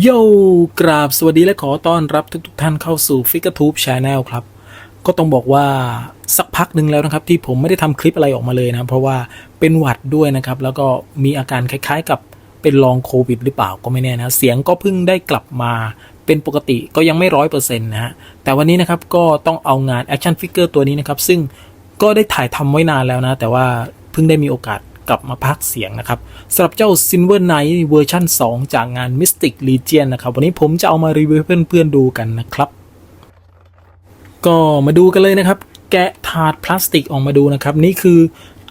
โยกราบสวัสดีและขอต้อนรับทุกทท่านเข้าสู่ f i g u r e Tube Channel ครับ ก็ต้องบอกว่าสักพักหนึ่งแล้วนะครับ ที่ผมไม่ได้ทำคลิปอะไรออกมาเลยนะ เพราะว่าเป็นหวัดด้วยนะครับ แล้วก็มีอาการคล้ายๆกับเป็นลองโควิดหรือเปล่าก็ไม่แน่นะ เสียงก็เพิ่งได้กลับมาเป็นปกติก็ยังไม่ร้อยเปอร์เซ็นต์นะฮะ แต่วันนี้นะครับก็ต้องเอางาน Action Figure ตัวนี้นะครับ ซึ่งก็ได้ถ่ายทำไว้นานแล้วนะ แต่ว่าเพิ่งได้มีโอกาส กลับมาพักเสียงนะครับสำหรับเจ้า Silver Knight เวอร์ชัน2 จากงาน Mystic Legion นะครับ วันนี้ผมจะเอามารีวิวเพื่อนๆดูกันนะครับ ก็มาดูกันเลยนะครับ แกะถาดพลาสติกออกมาดูนะครับ นี่คือ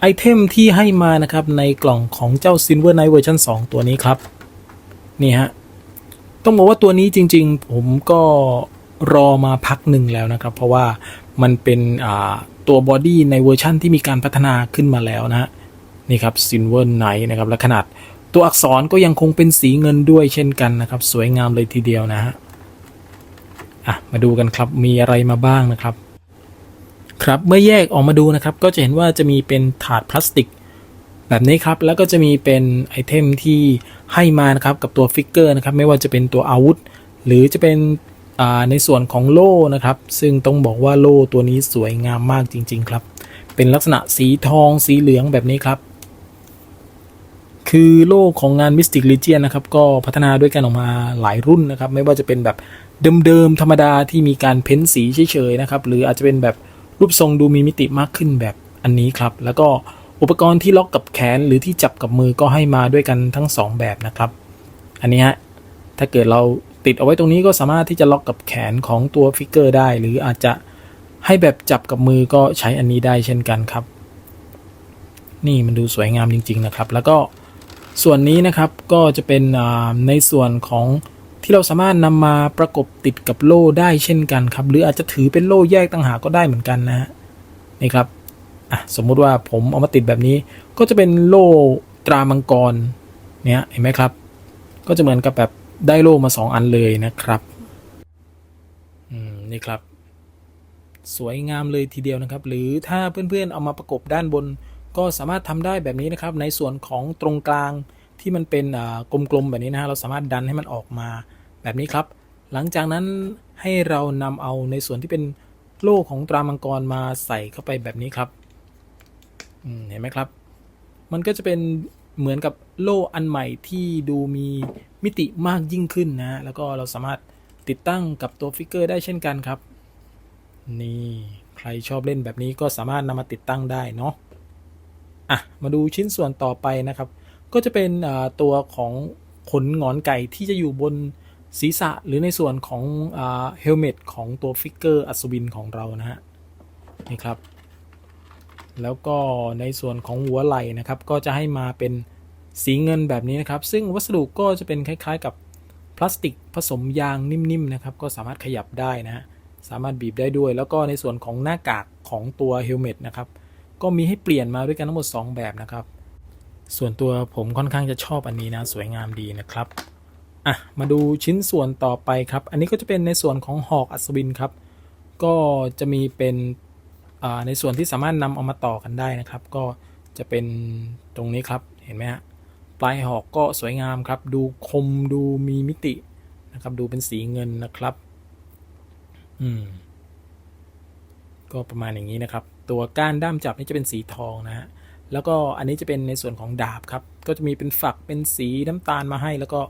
ไอเทมที่ให้มานะครับในกล่องของเจ้า Silver Knight เวอร์ชัน2 ตัวนี้ครับ นี่ฮะต้องบอกว่าตัวนี้จริง ๆ ผมก็รอมาพักหนึ่งแล้วนะครับ เพราะว่ามันเป็นตัวบอดี้ในเวอร์ชั่นที่มีการพัฒนาขึ้นมาแล้วนะฮะ นี่ครับ Silver Knight นะครับและขนาดตัวอักษรก็ยังคงเป็นสีเงินด้วยเช่นกันนะครับ สวยงามเลยทีเดียวนะฮะอะมาดูกันครับมีอะไรมาบ้างนะครับ ครับเมื่อแยกออกมาดูนะครับ ก็จะเห็นว่าจะมีเป็นถาดพลาสติก แบบนี้ครับ แล้วก็จะมีเป็นไอเทมที่ให้มานะครับกับตัวฟิกเกอร์นะครับ ไม่ว่าจะเป็นตัวอาวุธ หรือจะเป็นในส่วนของโล่นะครับ ซึ่งต้องบอกว่าโล่ตัวนี้สวยงามมากจริง ๆ ครับ เป็นลักษณะสีทองสีเหลืองแบบนี้ครับ คือโล่ของงาน Mystic Legion นะครับก็พัฒนาด้วยกันออกมาหลายรุ่นนะครับ ไม่ว่าจะเป็นแบบเดิมๆธรรมดาที่มีการเพ้นสีเฉยๆนะครับ หรืออาจจะเป็นแบบรูปทรงดูมีมิติมากขึ้นแบบอันนี้ครับ แล้วก็อุปกรณ์ที่ล็อกกับแขนหรือที่จับกับมือก็ให้มาด้วยกันทั้งสองแบบนะครับ อันนี้ฮะถ้าเกิดเราติดเอาไว้ตรงนี้ก็สามารถที่จะล็อกกับแขนของตัวฟิกเกอร์ได้ หรืออาจจะให้แบบจับกับมือก็ใช้อันนี้ได้เช่นกันครับ นี่มันดูสวยงามจริง ๆ นะครับ แล้วก็ ส่วนนี้นะครับก็จะเป็นในส่วนของที่เราสามารถนำมาประกบติดกับโล่ได้เช่นกันครับ หรืออาจจะถือเป็นโล่แยกต่างหากก็ได้เหมือนกันนะฮะนี่ครับอะสมมุติว่าผมเอามาติดแบบนี้ ก็จะเป็นโล่ตรามังกรเนี่ยเห็นไหมครับ ก็จะเหมือนกับแบบได้โล่มาสองอันเลยนะครับอืมนี่ครับ สวยงามเลยทีเดียวนะครับ หรือถ้าเพื่อนๆเอามาประกบด้านบน ก็สามารถทำได้แบบนี้นะครับในส่วนของตรงกลางที่มันเป็นกลมๆแบบนี้นะฮะเราสามารถดันให้มันออกมาแบบนี้ครับ หลังจากนั้นให้เรานำเอาในส่วนที่เป็นโล่ของตรามังกรมาใส่เข้าไปแบบนี้ครับเห็นไหมครับ มันก็จะเป็นเหมือนกับโล่อันใหม่ที่ดูมีมิติมากยิ่งขึ้นนะ แล้วก็เราสามารถติดตั้งกับตัวฟิกเกอร์ได้เช่นกันครับ นี่ใครชอบเล่นแบบนี้ก็สามารถนำมาติดตั้งได้เนาะ อะมาดูชิ้นส่วนต่อไปนะครับ ก็จะเป็นตัวของขนงอนไก่ที่จะอยู่บนศีรษะหรือในส่วนของเฮลเมตของตัวฟิกเกอร์อัศวินของเรานะฮะนี่ครับ แล้วก็ในส่วนของหัวไหล่นะครับ ก็จะให้มาเป็นสีเงินแบบนี้นะครับ ซึ่งวัสดุก็จะเป็นคล้ายๆกับพลาสติกผสมยางนิ่มๆนะครับ ก็สามารถขยับได้นะฮะสามารถบีบได้ด้วย แล้วก็ในส่วนของหน้ากากของตัวเฮลเมตนะครับ ก็มีให้เปลี่ยนมาด้วยกันทั้งหมด 2 แบบนะครับ ส่วนตัวผมค่อนข้างจะชอบอันนี้นะ สวยงามดีนะครับอะมาดูชิ้นส่วนต่อไปครับ อันนี้ก็จะเป็นในส่วนของหอกอัศวินครับ ก็จะมีเป็นอ่าในส่วนที่สามารถนำเอามาต่อกันได้นะครับ ก็จะเป็นตรงนี้ครับเห็นไหมฮะปลายหอกก็สวยงามครับ ดูคมดูมีมิตินะครับ ดูเป็นสีเงินนะครับ อืม ก็ประมาณอย่างนี้นะครับ ตัวก้านด้ามจับนี่จะเป็นสีทองนะฮะแล้วก็อันนี้จะเป็นในส่วนของดาบครับ ก็จะมีเป็นฝักเป็นสีน้ำตาลมาให้ แล้วก็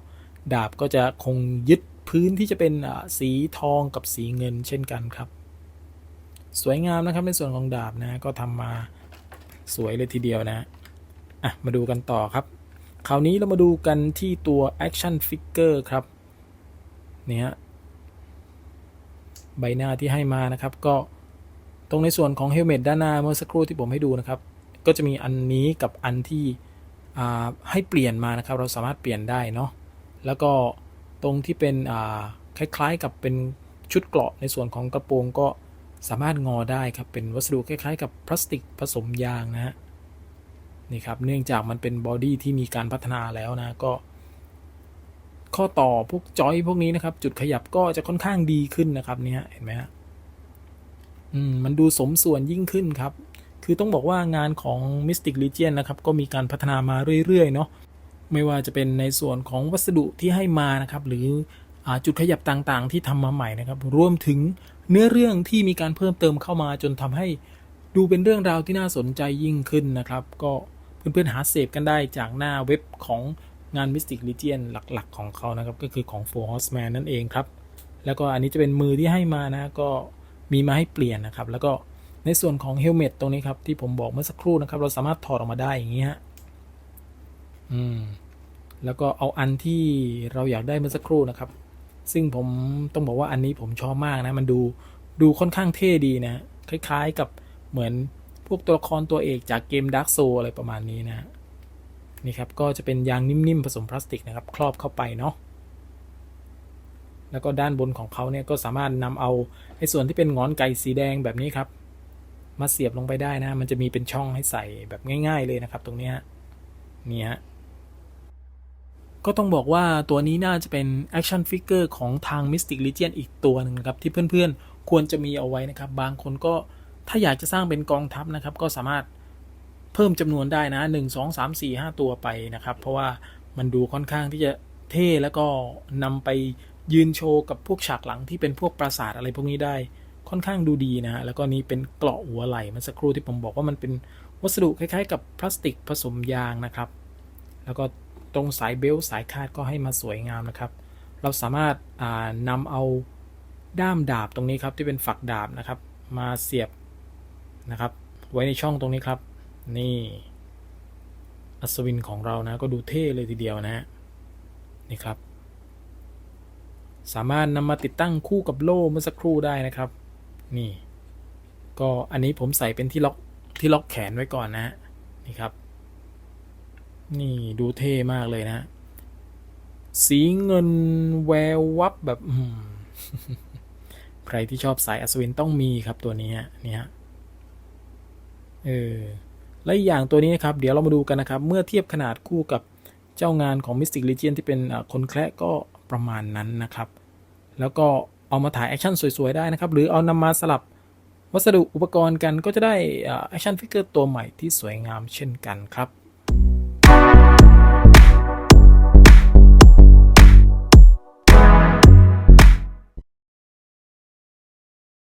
ดาบก็จะคงยึดพื้นที่จะเป็นอ่าสีทองกับสีเงินเช่นกันครับ สวยงามนะครับในส่วนของดาบนะก็ทำมาสวยเลยทีเดียวนะอะมาดูกันต่อครับ คราวนี้เรามาดูกันที่ตัว action figure ครับเนี่ฮะใบหน้าที่ให้มานะครับก็ ตรงในส่วนของเฮลเมตด้านหน้าเมื่อสักครู่ที่ผมให้ดูนะครับ ก็จะมีอันนี้กับอันที่ให้เปลี่ยนมานะครับ เราสามารถเปลี่ยนได้เนาะแล้วก็ตรงที่เป็นคล้ายๆกับเป็นชุดเกราะในส่วนของกระโปรงก็สามารถงอได้ครับ เป็นวัสดุคล้ายๆ กับพลาสติกผสมยางนะฮะนี่ครับเนื่องจากมันเป็นบอดี้ที่มีการพัฒนาแล้วนะก็ ข้อต่อพวกจอยพวกนี้นะครับ จุดขยับก็จะค่อนข้างดีขึ้นนะครับเนี่ยเห็นไหมฮะ มมันดูสมส่วนยิ่งขึ้นครับ คือต้องบอกว่างานของ Mystic Legion นะครับ ก็มีการพัฒนามาเรื่อยๆ เนาะไม่ว่าจะเป็นในส่วนของวัสดุที่ให้มานะครับ หรืออจุดขยับต่างๆ ที่ทำมาใหม่นะครับ รวมถึงเนื้อเรื่องที่มีการเพิ่มเติมเข้ามาจนทำให้ดูเป็นเรื่องราวที่น่าสนใจยิ่งขึ้นนะครับ ก็เพื่อนๆหาเสพกันได้จากหน้าเว็บของงาน Mystic Legion หลักๆ ของเขานะครับ ก็คือของ Four Horseman นั่นเองครับ แล้วก็อันนี้จะเป็นมือที่ให้มานะก็ มีมาให้เปลี่ยนนะครับ แล้วก็ในส่วนของเฮลเมตตรงนี้ครับ ที่ผมบอกเมื่อสักครู่นะครับ เราสามารถถอดออกมาได้อย่างนี้ฮะอืมแล้วก็เอาอันที่เราอยากได้เมื่อสักครู่นะครับ ซึ่งผมต้องบอกว่าอันนี้ผมชอบมากนะ มันดูดูค่อนข้างเท่ดีนะ คล้ายๆกับเหมือนพวกตัวละครตัวเอกจากเกม Dark Soul อะไรประมาณนี้นะนี่ครับ ก็จะเป็นยางนิ่มๆผสมพลาสติกนะครับ ครอบเข้าไปเนาะ แล้วก็ด้านบนของเขาเนี่ยก็สามารถนำเอาไอ้ส่วนที่เป็นงอนไก่สีแดงแบบนี้ครับ มาเสียบลงไปได้นะ มันจะมีเป็นช่องให้ใส่แบบง่าย ๆเลยนะครับ ตรงนี้นี่ฮะก็ต้องบอกว่าตัวนี้น่าจะเป็นแอคชั่นฟิกเกอร์ของทาง Mystic Legion อีกตัวหนึ่งนะครับ ที่เพื่อนๆ ควรจะมีเอาไว้นะครับ บางคนก็ถ้าอยากจะสร้างเป็นกองทัพนะครับ ก็สามารถเพิ่มจำนวนได้นะ 1 2 3 4 5 ตัวไปนะครับ เพราะว่ามันดูค่อนข้างที่จะเท่แล้วก็นำไป ยืนโชว์กับพวกฉากหลังที่เป็นพวกปราสาทอะไรพวกนี้ได้ค่อนข้างดูดีนะฮะแล้วก็นี้เป็นเกราะหัวไหล่เมื่อสักครู่ที่ผมบอกว่ามันเป็นวัสดุคล้ายๆ กับพลาสติกผสมยางนะครับ แล้วก็ตรงสายเบลต์สายคาดก็ให้มาสวยงามนะครับ เราสามารถนำเอาด้ามดาบตรงนี้ครับที่เป็นฝักดาบนะครับ มาเสียบนะครับ ไว้ในช่องตรงนี้ครับ นี่อัศวินของเรานะก็ดูเท่เลยทีเดียวนะฮะนี่ครับ สามารถนำมาติดตั้งคู่กับโล่เมื่อสักครู่ได้นะครับ นี่ ก็อันนี้ผมใส่เป็นที่ล็อกที่ล็อกแขนไว้ก่อนนะ นี่ครับ นี่ดูเท่มากเลยนะ สีเงินแวววับแบบใครที่ชอบสายอัศวินต้องมีครับตัวนี้ฮะนี่ฮะเออและอีกอย่างตัวนี้นะครับ เดี๋ยวเรามาดูกันนะครับ เมื่อเทียบขนาดคู่กับเจ้างานของ Mystic Legion ที่เป็นคนแคระก็ประมาณนั้นนะครับ แล้วก็เอามาถ่ายแอคชั่นสวย ๆ ได้นะครับ หรือเอานำมาสลับวัสดุอุปกรณ์กันก็จะได้แอคชั่นฟิกเกอร์ตัวใหม่ที่สวยงามเช่นกันครับ